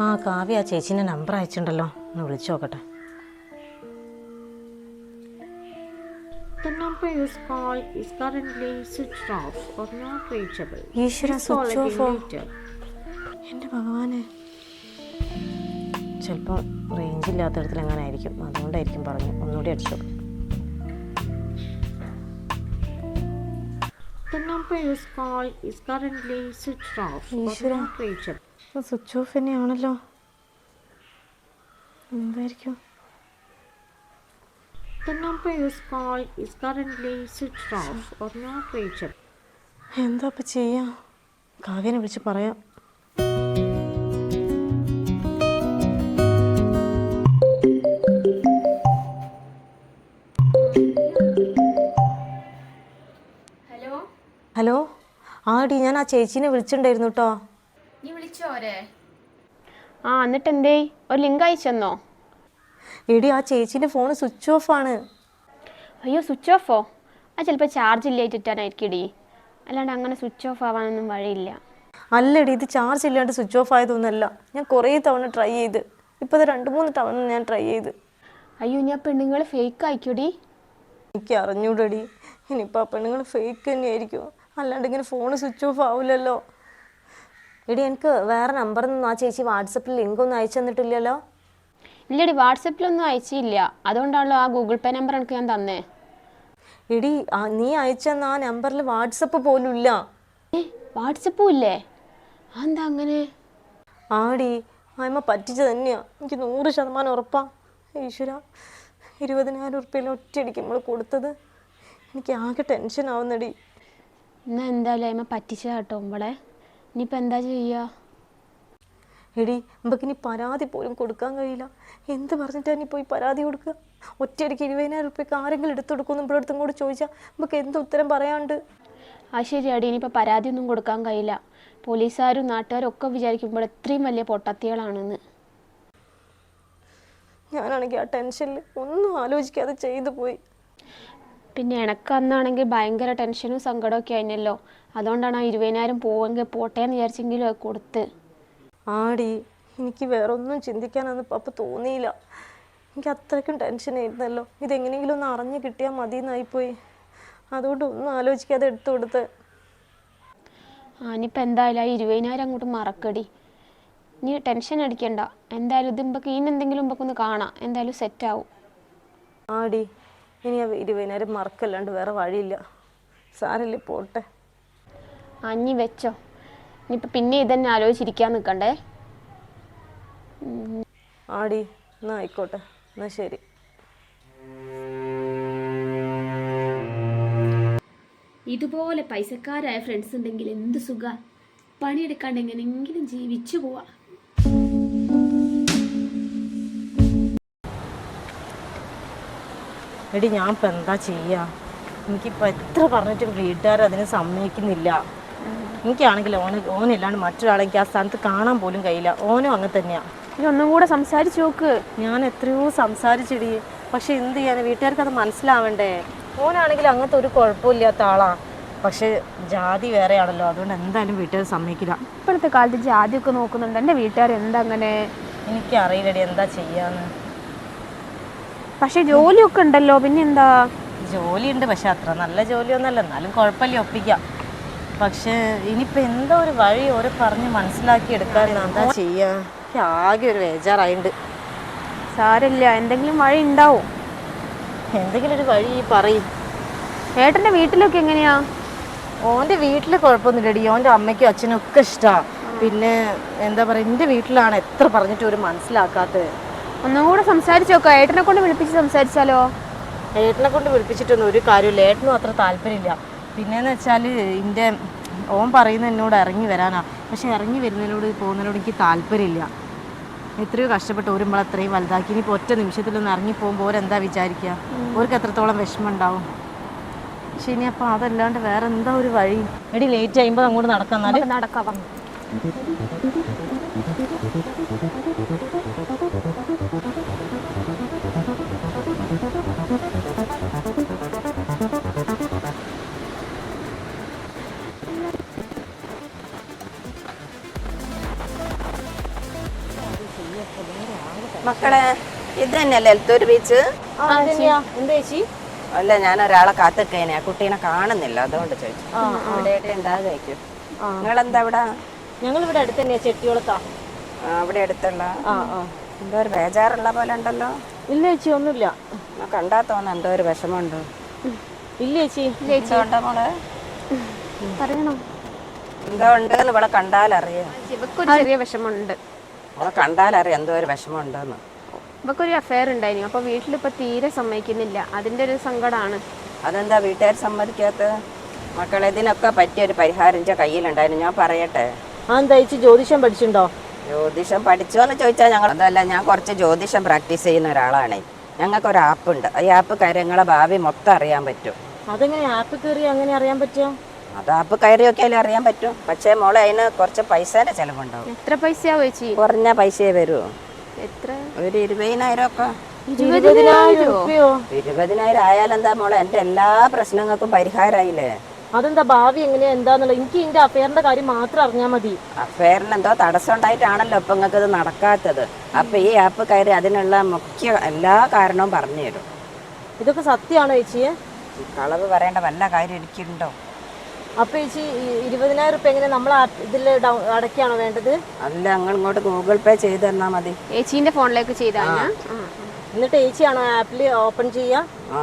ആ കാവ്യ ആ ചേച്ചിന്റെ നമ്പർ അയച്ചിട്ടുണ്ടല്ലോ. ഒന്ന് വിളിച്ചു നോക്കട്ടെ. ചിലപ്പോ റേഞ്ച് ഇല്ലാത്ത ഇടത്തിൽ എങ്ങനെ ആയിരിക്കും? അതുകൊണ്ടായിരിക്കും പറഞ്ഞു ഒന്നുകൂടി അടിച്ചു. നോക്കാം ഈശ്വര. സ്വിച്ച് ഓഫ് തന്നെയാണല്ലോ. എന്തായിരിക്കും? The number you called is currently switched off or not reachable. എന്താ ഇപ്പം ചെയ്യാം? കാവ്യനെ വിളിച്ച് പറയാം. ഹലോ ഹലോ ആടി ഞാൻ ആ ചേച്ചീനെ വിളിച്ചിട്ടുണ്ടായിരുന്നു കേട്ടോ നീ ആ എന്നിട്ട് എന്തേ ഒരു ലിങ്ക് അയച്ചെന്നോ? എടി ആ ചേച്ചീന്റെ ഫോൺ സ്വിച്ച് ഓഫ് ആണ്. അയ്യോ സ്വിച്ച് ഓഫോ ആ ചിലപ്പോൾ ചാർജ് ഇല്ലായിട്ടിട്ടായിരിക്കും ഇടി അല്ലാണ്ട് അങ്ങനെ സ്വിച്ച് ഓഫ് ആവാനൊന്നും വഴിയില്ല. അല്ലടി ഇത് ചാർജ് ഇല്ലാണ്ട് സ്വിച്ച് ഓഫ് ആയതൊന്നുമല്ല ഞാൻ കുറേ തവണ ട്രൈ ചെയ്ത്. ഇപ്പോൾ ഇത് രണ്ട് മൂന്ന് തവണ ഞാൻ ട്രൈ ചെയ്ത്. അയ്യോ ഞാൻ പെണ്ണുങ്ങൾ ഫേക്ക് ആയിക്കൂടി? എനിക്ക് അറിഞ്ഞൂടടി. ഇനിയിപ്പോൾ ആ പെണ്ണുങ്ങൾ ഫേക്ക് തന്നെയായിരിക്കും. അല്ലാണ്ട് ഇങ്ങനെ ഫോൺ സ്വിച്ച് ഓഫ് ആവില്ലല്ലോ എടി എനിക്ക് വേറെ നമ്പറൊന്നും ആ ചേച്ചി വാട്സപ്പിൽ ലിങ്ക് ഒന്നും അയച്ചു തന്നിട്ടില്ലല്ലോ. ഇല്ലടി വാട്സപ്പിലൊന്നും അയച്ചില്ല. അതുകൊണ്ടാണല്ലോ ആ ഗൂഗിൾ പേ നമ്പർ എനിക്ക് ഞാൻ തന്നേ. എടി ആ നീ അയച്ചെന്ന ആ നമ്പറിൽ വാട്സപ്പ് പോലും ഇല്ല. ഏ വാട്സപ്പും ഇല്ലേ? എന്താ അങ്ങനെ? ആടി ആയ്മ പറ്റിച്ച് തന്നെയാ. എനിക്ക് നൂറ് ശതമാനം ഉറപ്പാ. ഈശ്വര ഇരുപതിനായിരം ഉറുപ്പ്യയിൽ ഒറ്റയടിക്ക് നമ്മൾ കൊടുത്തത്. എനിക്ക് ആകെ ടെൻഷൻ ആവുന്നടി. എന്നാ എന്തായാലും അമ്മ പറ്റിച്ച കേട്ടോ ഇവിടെ ഇനിയിപ്പോൾ എന്താ ചെയ്യുക എടി നമുക്ക് ഇനി പരാതി പോലും കൊടുക്കാൻ കഴിയില്ല. എന്ത് പറഞ്ഞിട്ടാണ് ഇനി പോയി പരാതി കൊടുക്കുക? ഒറ്റയടിക്ക് ഇരുപതിനായിരം റുപ്യക്ക് ആരെങ്കിലും എടുത്തു കൊടുക്കുമെന്ന് ഇവിടെ അടുത്തും കൂടെ ചോദിച്ചാൽ നമുക്ക് എന്ത് ഉത്തരം പറയാണ്ട്? ആ ശരിയാടി ഇനിയിപ്പോൾ പരാതിയൊന്നും കൊടുക്കാൻ കഴിയില്ല. പോലീസുകാരും നാട്ടുകാരും ഒക്കെ വിചാരിക്കുമ്പോൾ ഇത്രയും വലിയ പൊട്ടത്തികളാണെന്ന്. ഞാനാണെങ്കിൽ ആ ടെൻഷനിൽ ഒന്നും ആലോചിക്കാതെ ചെയ്തു പോയി. പിന്നെ എനക്ക് അന്നാണെങ്കിൽ ഭയങ്കര ടെൻഷനും സങ്കടമൊക്കെ ആയിരുന്നല്ലോ. അതുകൊണ്ടാണ് ആ ഇരുപതിനായിരം പോവെങ്കിൽ പോട്ടെ എന്ന് വിചാരിച്ചെങ്കിലും അത് കൊടുത്ത്. ആടി എനിക്ക് വേറെ ഒന്നും ചിന്തിക്കാനൊന്നും അപ്പം തോന്നിയില്ല. എനിക്ക് അത്രയ്ക്കും ടെൻഷനായിരുന്നല്ലോ ഇതെങ്ങനെയെങ്കിലും ഒന്ന് അറിഞ്ഞു കിട്ടിയാൽ മതി എന്നായിപ്പോയി അതുകൊണ്ട് ഒന്നും ആലോചിക്കാതെ എടുത്തു കൊടുത്ത്. ആനിപ്പ എന്തായാലും ആ ഇരുപതിനായിരം അങ്ങോട്ട് മറക്കടി. നീ ടെൻഷൻ അടിക്കണ്ട. എന്തായാലും ഇത് ഇമ്പക്ക് ഇനി എന്തെങ്കിലും ഇമ്പക്കൊന്ന് കാണാം. എന്തായാലും സെറ്റാവും ആടി ഇനി ആ ഇരുപതിനായിരം മറക്കല്ലാണ്ട് വേറെ വഴിയില്ല. സാരല്ലേ പോട്ടെ. അഞ്ഞി വെച്ചോ. ഇനിയിപ്പോൾ പിന്നെ ഇതന്നെ ആലോചിച്ചിരിക്കാൻ നിൽക്കണ്ടേ ആടി എന്നാ ആയിക്കോട്ടെ. എന്നാ ശരി. ഇതുപോലെ പൈസക്കാരായ ഫ്രണ്ട്സ് ഉണ്ടെങ്കിൽ എന്ത് സുഖ? പണിയെടുക്കാണ്ട് എങ്ങനെയെങ്കിലും ജീവിച്ചു പോവാ. എടി ഞാൻ ഇപ്പം എന്താ ചെയ്യുക എനിക്കിപ്പോൾ എത്ര പറഞ്ഞിട്ടും വീട്ടുകാർ അതിന് സമ്മതിക്കുന്നില്ല. എനിക്കാണെങ്കിൽ ഓന് ഓനില്ലാണ്ട് മറ്റൊരാളെ എനിക്ക് ആ സ്ഥാനത്ത് കാണാൻ പോലും കഴിയില്ല. ഓനും അങ്ങനെ തന്നെയാണ് ഇനി ഒന്നും കൂടെ സംസാരിച്ചു നോക്ക്. ഞാൻ എത്രയോ സംസാരിച്ചിടി. പക്ഷെ എന്ത് ചെയ്യാൻ വീട്ടുകാർക്ക് അത് മനസ്സിലാവണ്ടേ? ഓനാണെങ്കിൽ അങ്ങനത്തെ ഒരു കുഴപ്പമില്ലാത്ത ആളാണ് പക്ഷെ ജാതി വേറെയാണല്ലോ. അതുകൊണ്ട് എന്തായാലും വീട്ടുകാർ സമ്മതിക്കില്ല. ഇപ്പോഴത്തെ കാലത്ത് ജാതിയൊക്കെ നോക്കുന്നുണ്ട്. എന്റെ വീട്ടുകാർ എന്താ അങ്ങനെ? എനിക്കറിയില്ലടി എന്താ ചെയ്യാന്ന്. പക്ഷെ ജോലിയൊക്കെ ഉണ്ടല്ലോ പിന്നെ എന്താ ഉണ്ട് പക്ഷെ അത്ര നല്ല ജോലിയൊന്നുമല്ല. എന്നാലും കുഴപ്പമില്ല ഒപ്പിക്കാം. പക്ഷെ ഇനിയിപ്പോൾ എന്തോ ഒരു വഴി ഓരോ പറഞ്ഞ് മനസ്സിലാക്കി എടുക്കാൻ എന്താ ചെയ്യാ? എനിക്ക് ആകെ ഒരു വേജാറായിണ്ട് സാരമില്ല എന്തെങ്കിലും വഴി ഉണ്ടാവും? എന്തെങ്കിലും ഒരു വഴി പറയും. ഏട്ടന്റെ വീട്ടിലൊക്കെ എങ്ങനെയാ? ഓന്റെ വീട്ടിൽ കുഴപ്പമൊന്നുമില്ലടി. ഓന്റെ അമ്മയ്ക്കും അച്ഛനും ഒക്കെ ഇഷ്ടമാണ് പിന്നെ എന്താ പറയുക എന്റെ വീട്ടിലാണ് എത്ര പറഞ്ഞിട്ട് ഒരു മനസ്സിലാക്കാത്തത്. ഒന്നും സംസാരിച്ചു സംസാരിച്ച് നോക്കാം. ഏട്ടനെ കൊണ്ട് വിളിപ്പിച്ച് സംസാരിച്ചാലോ? ഏട്ടനെ കൊണ്ട് വിളിപ്പിച്ചിട്ടൊന്നും ഒരു കാര്യമില്ല. ഏട്ടനും അത്ര താല്പര്യമില്ല. പിന്നെന്ന് വെച്ചാൽ എന്റെ ഓൻ പറയുന്ന എന്നോട് ഇറങ്ങി വരാനാ. പക്ഷെ ഇറങ്ങി വരുന്നതിനോട് പോകുന്നതിനോട് എനിക്ക് താല്പര്യമില്ല. എത്രയോ കഷ്ടപ്പെട്ട് ഓരുമ്പോൾ അത്രയും വലുതാക്കി. ഇനിയിപ്പോൾ ഒറ്റ നിമിഷത്തിലൊന്ന് ഇറങ്ങി പോകുമ്പോൾ ഓരെന്താ വിചാരിക്കുക ഓർക്ക് എത്രത്തോളം വിഷമം ഉണ്ടാവും പക്ഷെ ഇനി അപ്പം അതല്ലാണ്ട് വേറെ എന്താ ഒരു വഴി? എടി ലേറ്റ് ആകുമ്പോൾ അങ്ങോട്ട് നടക്കാം നടക്കാം. മക്കളെ ഇത് തന്നെയല്ലേ എലത്തൂർ ബീച്ച് ആ അല്ല ഞാൻ ഒരാളെ കാത്തിക്കേനെ കുട്ടീനെ കാണുന്നില്ല അതുകൊണ്ട് ചോദിച്ചു. അവിടെ ഉണ്ടാകുമായിരിക്കും നിങ്ങളെന്താ ഇവിടെ ഞങ്ങൾ ഇവിടെ അടുത്ത് തന്നെയാ ചെട്ടിയോളത്താ. അവിടെ അടുത്തുള്ള? ആ ആ. എന്തോ ഒരു ബേജാറുള്ള പോലെ ഉണ്ടല്ലോ? ഇല്ല ചേച്ചി ഒന്നുമില്ല. കണ്ടാ തോന്നുന്നു എന്തോ ഒരു വിഷമമുണ്ട്. ഇല്ല ചേച്ചി. എന്തോ ഉണ്ടോ മോളെ? പറയണോ. എന്തോ ഉണ്ട് ഇവിടെ കണ്ടാലറിയാം. ചെറിയ വിഷമമുണ്ട്. മോളെ കണ്ടാലറിയാം എന്തോ ഒരു വിഷമമുണ്ടെന്ന്. ഇവക്കൊരു അഫയർ ഉണ്ടായിരുന്നു. അപ്പോൾ വീട്ടിലിപ്പോൾ തീരെ സമ്മതിക്കുന്നില്ല. അതിന്റെ ഒരു സങ്കടമാണ് അതെന്താ വീട്ടുകാർ സമ്മതിക്കാത്ത മക്കളെ ഇതിനൊക്കെ പറ്റിയ ഒരു പരിഹാരം എന്റെ കയ്യിലുണ്ടായിരുന്നു. ഞാൻ പറയട്ടെ. ആ തയ്ച്ച് ജ്യോതിഷം പഠിച്ചിട്ടുണ്ടോ? ജ്യോതിഷം പഠിച്ചോ എന്ന് ചോദിച്ചാൽ ഞങ്ങൾ അതല്ല ഞാൻ കുറച്ച് ജ്യോതിഷം പ്രാക്ടീസ് ചെയ്യുന്ന ഒരാളാണ്. ഞങ്ങൾക്ക് ഒരു ആപ്പ് ഉണ്ട്. ഈ ആപ്പ് കാര്യങ്ങളെ ഭാവി മൊത്തം അറിയാൻ പറ്റും. അതെങ്ങനെ ആപ്പ് കയറി അങ്ങനെ അറിയാൻ പറ്റുമോ അത് ആപ്പ് കയറി നോക്കിയാലും അറിയാൻ പറ്റും. പക്ഷേ മോളെ അതിന് കുറച്ച് പൈസേന്റെ ചിലവുണ്ടാവും. എത്ര പൈസയാ ചേച്ചി? കുറഞ്ഞ പൈസയെ വരുമോ എത്ര? ഒരു ഇരുപതിനായിരം ഒക്കെ ഇരുപതിനായിരം ആയാലെന്താ മോളെ? എന്റെ എല്ലാ പ്രശ്നങ്ങൾക്കും പരിഹാരമായില്ലേ അതെന്താ ഭാവി എങ്ങനെയാ എന്താന്നുള്ളത്? എനിക്ക് എന്റെ അഫയറിന്റെ കാര്യം മാത്രം അറിഞ്ഞാൽ മതി. അഫയറിന് എന്തോ തടസ്സം ഉണ്ടായിട്ടാണല്ലോ ഇപ്പൊ നിങ്ങൾക്ക് ഇത് നടക്കാത്തത്. അപ്പൊ ഈ ആപ്പ് കയറി അതിനുള്ള മുഖ്യ എല്ലാ കാരണവും പറഞ്ഞു തരും. ഇതൊക്കെ സത്യമാണോ ചേച്ചിയെ? കളവ് പറയേണ്ട വല്ല കാര്യം എനിക്കുണ്ടോ? അപ്പൊ ചേച്ചി ഈ ഇരുപതിനായിരം റുപ്യ എങ്ങനെ നമ്മൾ ഇതിൽ അടയ്ക്കാണോ വേണ്ടത്? അല്ല നിങ്ങൾ ഇങ്ങോട്ട് ഗൂഗിൾ പേ ചെയ്ത് തന്നാ മതി. ഏച്ചിന്റെ ഫോണിലേക്ക് ചെയ്താ എന്നിട്ട് ചേച്ചിയാണോ ആപ്പിൽ ഓപ്പൺ ചെയ്യാ? ആ.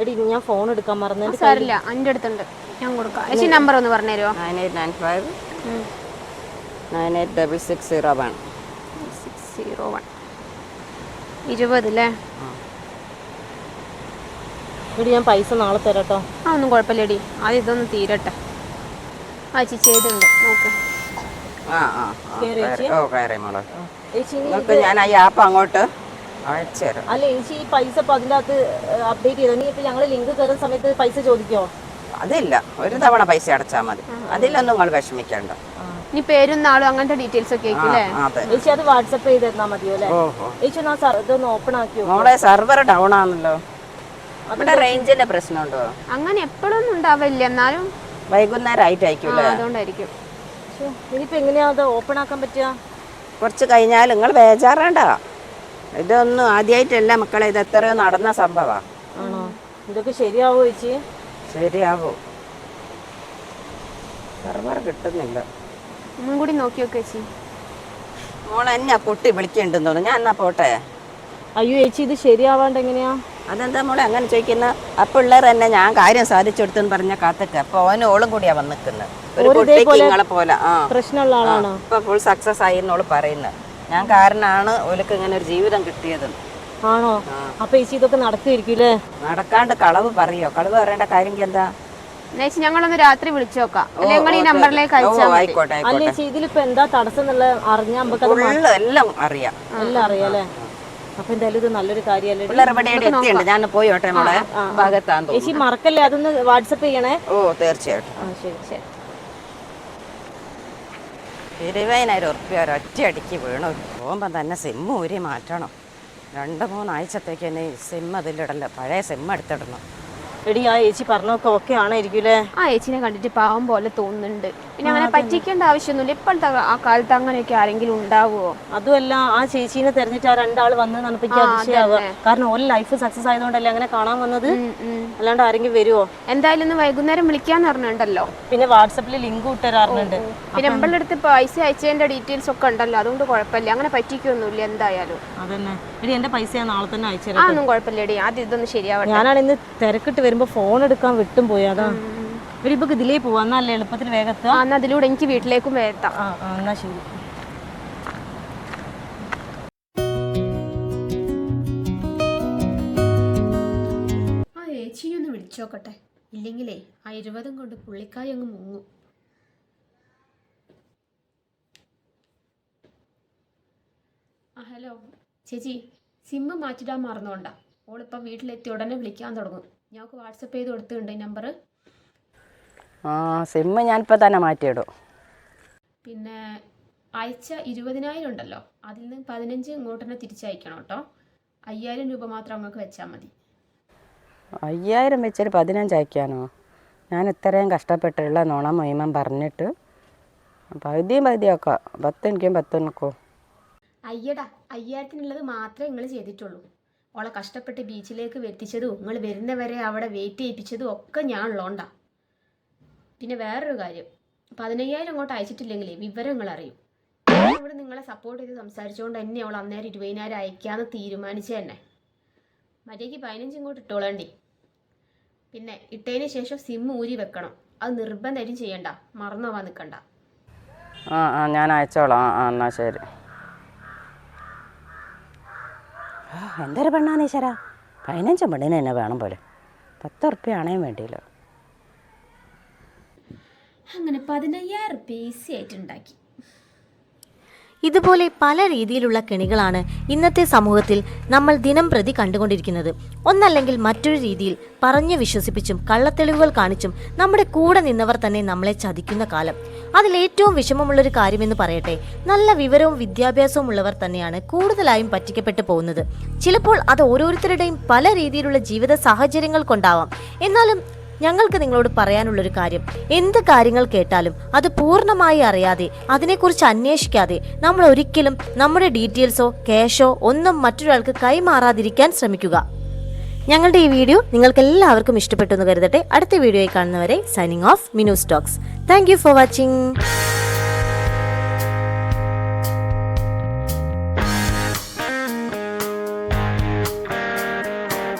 എടി ഞാൻ ഫോൺ എടുക്കാൻ മറന്നു സാറില്ല എന്റെ അടുത്തുണ്ട്. ഞാൻ കൊടുക്കാം. ചേച്ചി നമ്പർ ഒന്ന് പറഞ്ഞു തരുമോ nine eight nine five nine eight double six zero one. Six zero one. ഇരുപത് അല്ലേ? എടി ഞാൻ പൈസ നാളെ തരാട്ടോ. ആ ഒന്നും കുഴപ്പമില്ലടി. ആദ്യം ഇതൊന്ന് തീരട്ടെ. ആ ചേച്ചി ചെയ്തുണ്ട് നോക്ക്. ആ ആ ആ, കയറി. ഓ കയറി മോളെ. ചേച്ചി ഇനി നിങ്ങൾക്ക് ഞാൻ ഈ ആപ്പ് അങ്ങോട്ട് അയച്ചു തരാം. അല്ല ചേച്ചി ഈ പൈസ ഇപ്പൊ അതിന്റെ അകത്ത് അപ്ഡേറ്റ് ചെയ്തോ? നീ ഇപ്പൊ ഞങ്ങൾ ലിങ്ക് കയറുന്ന സമയത്ത് പൈസ ചോദിക്കോ? അതില്ല. ഒരു തവണ പൈസ അടച്ചാൽ മതി. അതിലൊന്നും നിങ്ങൾ വിഷമിക്കണ്ട. ഇനി പേരും നാളും അങ്ങനത്തെ ഡീറ്റെയിൽസ് ഒക്കെ ആയിരിക്കും അല്ലേ? ആ, അതെ. ചേച്ചി അത് വാട്സപ്പ് ചെയ്ത് തന്നാ മതിയോ അല്ലേ? ഓഹോ. ചേച്ചി എന്നാ സർ ഇതൊന്ന് ഓപ്പൺ ആക്കിയോ മോളെ സെർവർ ഡൗൺ ആണല്ലോ. ഇവിടെ റേഞ്ചിന്റെ പ്രശ്നമുണ്ടോ? അങ്ങനെ എപ്പോഴൊന്നും ഉണ്ടാവില്ല. എന്നാലും വൈകുന്നേരം ആയിട്ടായിരിക്കും ആ, അതുകൊണ്ടായിരിക്കും. ഇനിയിപ്പോ എങ്ങനെയാ അത് ഓപ്പൺ ആക്കാൻ പറ്റുക? കുറച്ച് കഴിഞ്ഞാൽ നിങ്ങൾ ബേജാറേണ്ട. ഇതൊന്നും ആദ്യമായിട്ടല്ല മക്കളെ ഇത് എത്രയോ നടന്ന സംഭവമാണ് ആണോ? ഇതൊക്കെ ശരിയാവോ ചേച്ചി? ശരിയാവോ? സെർവർ കിട്ടുന്നില്ല. ഒന്നും കൂടി നോക്കി നോക്ക് ചേച്ചി. മോളെ എന്നെ കുട്ടി വിളിക്കുന്നുണ്ടെന്ന് തോന്നുന്നു. ഞാൻ എന്നാ പോട്ടെ? അയ്യോ ചേച്ചി ഇത് ശരിയാവാണ്ട് എങ്ങനെയാ? അതെന്താ മോളെ അങ്ങനെ ചോദിക്കുന്ന? ആ പിള്ളേർ തന്നെ ഞാൻ കാര്യം സാധിച്ചു കൊടുത്തെന്ന് പറഞ്ഞ കാത്തക്ക അപ്പൊ ഓനും ഓളും കൂടിയാ വന്നിക്കുന്നത് ഒരു കുട്ടിക്ക് നിങ്ങളെ പോലെ ആ. പ്രശ്നമുള്ള ആളാണോ? ഇപ്പൊ ഫുൾ സക്സസ് ആയി എന്നോൾ പറയുന്നത് ഞാൻ കാരണമാണ് ഓലക്ക് ഇങ്ങനെ ഒരു ജീവിതം കിട്ടിയത്. ആണോ? അപ്പൊ ചേച്ചി ഇതൊക്കെ നടക്കുമായിരിക്കും നടക്കാണ്ട് കളവ് പറയോ? കളവ് പറയേണ്ട കാര്യം എന്താ? ചേച്ചി ഞങ്ങളൊന്ന് രാത്രി വിളിച്ചു നോക്കാം ഓ, ഈ നമ്പറിലേക്ക് അയച്ചാൽ അല്ല ഇതിലിപ്പോ എന്താ തടസ്സം എന്നുള്ള അറിഞ്ഞാൽ എല്ലാം അറിയാം. എല്ലാം അറിയാലേ അപ്പൊ എന്തായാലും ഇത് നല്ലൊരു എത്തിയുണ്ട് ഞാൻ പോയോട്ടെ നമ്മളെ ഭാഗത്താണ് ചേച്ചി മറക്കല്ലേ? അതൊന്ന് വാട്സപ്പ് ചെയ്യണേ. ഓ തീർച്ചയായിട്ടും. ശരി ശരി. ഇരുപതിനായിരം ഉറുപ്പ്യ ഒരൊറ്റയടിക്ക് വീണു. പോകുമ്പം തന്നെ സിമ്മ് ഊരി മാറ്റണം. രണ്ട് മൂന്നാഴ്ചത്തേക്ക് തന്നെ സിം അതിലിടല്ല പഴയ സിം എടുത്തിടണം. എടി ആ ചേച്ചി പറഞ്ഞൊക്കെ ഓക്കെ ആണായിരിക്കൂലേ ആ ചേച്ചിനെ കണ്ടിട്ട് പാവം പോലെ തോന്നുന്നുണ്ട്. പിന്നെ അങ്ങനെ പറ്റിക്കേണ്ട ആവശ്യമൊന്നുമില്ല. ഇപ്പോഴത്തെ ആ കാലത്ത് അങ്ങനെയൊക്കെ ആരെങ്കിലും ഉണ്ടാവുമോ? അതുമല്ല ആ ചേച്ചീനെ തെരഞ്ഞിട്ട് ആ രണ്ടാൾ വന്ന് അതിശയാവുക. കാരണം ഓരോ ലൈഫ് സക്സസ് ആയതുകൊണ്ടല്ലേ അങ്ങനെ കാണാൻ വന്നത്? അല്ലാണ്ട് ആരെങ്കിലും വരുമോ എന്തായാലും ഒന്ന് വൈകുന്നേരം വിളിക്കാന്ന് പറഞ്ഞിട്ടുണ്ടല്ലോ. പിന്നെ വാട്സപ്പിൽ ലിങ്ക് ഇട്ടുതരാറുണ്ട് പിന്നെ നമ്മളുടെ അടുത്ത് പൈസ അയച്ചതിന്റെ ഡീറ്റെയിൽസ് ഒക്കെ ഉണ്ടല്ലോ. അതുകൊണ്ട് കുഴപ്പമില്ല. അങ്ങനെ പറ്റിക്കൊന്നുമില്ല എന്തായാലും. അതന്നെ. എടി എന്റെ പൈസ ഞാൻ നാളെ തന്നെ അയച്ചു ഒന്നും കുഴപ്പമില്ലടി ആദ്യം ഇതൊന്ന് ശരിയാവട്ടെ. ഞാനാണ് ഇന്ന് തിരക്കിട്ട് വരുമ്പോ ഫോൺ എടുക്കാൻ വിട്ടും പോയി അതാ. എടി ഇപ്പൊ ഇതിലേ പോവാ. എന്നല്ലേ എളുപ്പത്തിൽ എന്നാ അതിലൂടെ എനിക്ക് വീട്ടിലേക്കും ആ ആ എന്നാ ശരി. ആ ഏച്ചിനെ ഒന്ന് വിളിച്ചോക്കട്ടെ. ഇല്ലെങ്കിലേ ആ ഇരുപതും കൊണ്ട് പുള്ളിക്കാരി അങ്ങ് മുങ്ങും. ആ ഹലോ. ചേച്ചി സിമ്മ് മാറ്റിടാൻ മറന്നോണ്ടാ. ഓളിപ്പം വീട്ടിലെത്തി ഉടനെ വിളിക്കാൻ തുടങ്ങും. ഞങ്ങൾക്ക് വാട്സപ്പ് ചെയ്ത് കൊടുത്തിട്ടുണ്ട് ഈ നമ്പർ ആ സിമ്മ് ഞാനിപ്പോൾ തന്നെ മാറ്റിയിടും. പിന്നെ അയച്ച ഇരുപതിനായിരം ഉണ്ടല്ലോ അതിൽ നിന്ന് പതിനഞ്ച് ഇങ്ങോട്ട് തന്നെ തിരിച്ചയക്കണം കേട്ടോ. അയ്യായിരം രൂപ മാത്രം അങ്ങക്ക് വെച്ചാൽ മതി. അയ്യായിരം വെച്ചൊരു പതിനഞ്ച് അയക്കാനോ? ഞാൻ ഇത്രയും കഷ്ടപ്പെട്ടുള്ള നോണ മൊയ്മൻ പറഞ്ഞിട്ട് പകുതിയും പകുതിയാക്കാം. പത്ത് എനിക്കും പത്ത് നിൽക്കോ അയ്യടാ അയ്യായിരത്തിനുള്ളത് മാത്രമേ നിങ്ങൾ ചെയ്തിട്ടുള്ളൂ. ഓളെ കഷ്ടപ്പെട്ട് ബീച്ചിലേക്ക് എത്തിച്ചതും നിങ്ങൾ വരുന്നവരെ അവിടെ വെയിറ്റ് ചെയ്യിപ്പിച്ചതും ഒക്കെ ഞാൻ ഉള്ളോണ്ടാ. പിന്നെ വേറൊരു കാര്യം പതിനയ്യായിരം അങ്ങോട്ട് അയച്ചിട്ടില്ലെങ്കിൽ വിവരങ്ങൾ അറിയും. ഇവിടെ നിങ്ങളെ സപ്പോർട്ട് ചെയ്ത് സംസാരിച്ചുകൊണ്ട് തന്നെ അവൾ അന്നേരം ഇരുപതിനായിരം അയക്കാന്ന് തീരുമാനിച്ചു തന്നെ. മര്യാദയ്ക്ക് പതിനഞ്ച് ഇങ്ങോട്ട് ഇട്ടോളണ്ടി. പിന്നെ ഇട്ടതിന് ശേഷം സിം ഊരി വെക്കണം. അത് നിർബന്ധമായിട്ടും ചെയ്യണ്ട. മറന്നു പോവാൻ നിൽക്കണ്ട ആ ആ ഞാൻ അയച്ചോളാം. ആ എന്നാൽ ശരി ആ, എന്തൊരു പെണ്ണാണ് ഈശ്വര? പതിനഞ്ച് പെണ്ണിന് തന്നെ വേണം പോലെ. പത്ത് ഉറുപ്പ്യ ആണേം വേണ്ടിയില്ല. അങ്ങനെ പതിനയ്യായിരം റുപ്യ ഈസി ആയിട്ട് ഉണ്ടാക്കി. ഇതുപോലെ പല രീതിയിലുള്ള കെണികളാണ് ഇന്നത്തെ സമൂഹത്തിൽ നമ്മൾ ദിനം പ്രതി കണ്ടുകൊണ്ടിരിക്കുന്നത്. ഒന്നല്ലെങ്കിൽ മറ്റൊരു രീതിയിൽ പറഞ്ഞു വിശ്വസിപ്പിച്ചും കള്ളത്തെളിവുകൾ കാണിച്ചും നമ്മുടെ കൂടെ നിന്നവർ തന്നെ നമ്മളെ ചതിക്കുന്ന കാലം. അതിൽ അതിലേറ്റവും വിഷമമുള്ളൊരു കാര്യമെന്ന് പറയട്ടെ നല്ല വിവരവും വിദ്യാഭ്യാസവും ഉള്ളവർ തന്നെയാണ് കൂടുതലായും പറ്റിക്കപ്പെട്ടു പോകുന്നത്. ചിലപ്പോൾ അത് ഓരോരുത്തരുടെയും പല രീതിയിലുള്ള ജീവിത സാഹചര്യങ്ങൾ കൊണ്ടാവാം. എന്നാലും ഞങ്ങൾക്ക് നിങ്ങളോട് പറയാനുള്ള ഒരു കാര്യം. എന്ത് കാര്യങ്ങൾ കേട്ടാലും അത് പൂർണമായി അറിയാതെ അതിനെക്കുറിച്ച് അന്വേഷിക്കാതെ നമ്മൾ ഒരിക്കലും നമ്മുടെ ഡീറ്റെയിൽസോ ക്യാഷോ ഒന്നും മറ്റൊരാൾക്ക് കൈമാറാതിരിക്കാൻ ശ്രമിക്കുക. ഞങ്ങളുടെ ഈ വീഡിയോ നിങ്ങൾക്ക് എല്ലാവർക്കും ഇഷ്ടപ്പെട്ടു എന്ന് കരുതട്ടെ. അടുത്ത വീഡിയോയിൽ കാണുന്നവരെ signing off Minu Stokes thank for watching